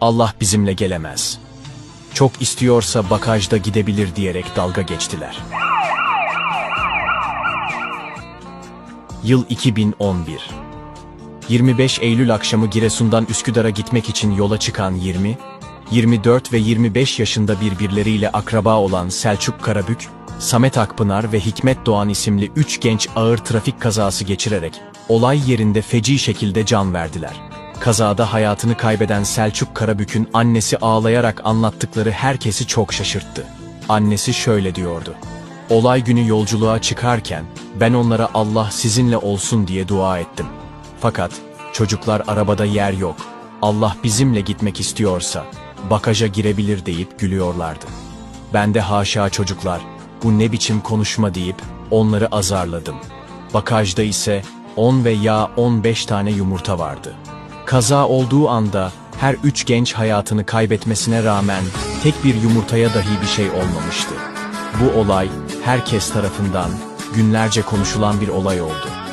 Allah bizimle gelemez. Çok istiyorsa bakajda gidebilir diyerek dalga geçtiler. Yıl 2011 25 Eylül akşamı Giresun'dan Üsküdar'a gitmek için yola çıkan 20, 24 ve 25 yaşında birbirleriyle akraba olan Selçuk Karabük, Samet Akpınar ve Hikmet Doğan isimli üç genç ağır trafik kazası geçirerek olay yerinde feci şekilde can verdiler. Kazada hayatını kaybeden Selçuk Karabük'ün annesi ağlayarak anlattıkları herkesi çok şaşırttı. Annesi şöyle diyordu. Olay günü yolculuğa çıkarken ben onlara Allah sizinle olsun diye dua ettim. Fakat çocuklar arabada yer yok. Allah bizimle gitmek istiyorsa bakaja girebilir deyip gülüyorlardı. Ben de haşa çocuklar bu ne biçim konuşma deyip onları azarladım. Bakajda ise 10 veya 15 tane yumurta vardı. Kaza olduğu anda her üç genç hayatını kaybetmesine rağmen tek bir yumurtaya dahi bir şey olmamıştı. Bu olay herkes tarafından günlerce konuşulan bir olay oldu.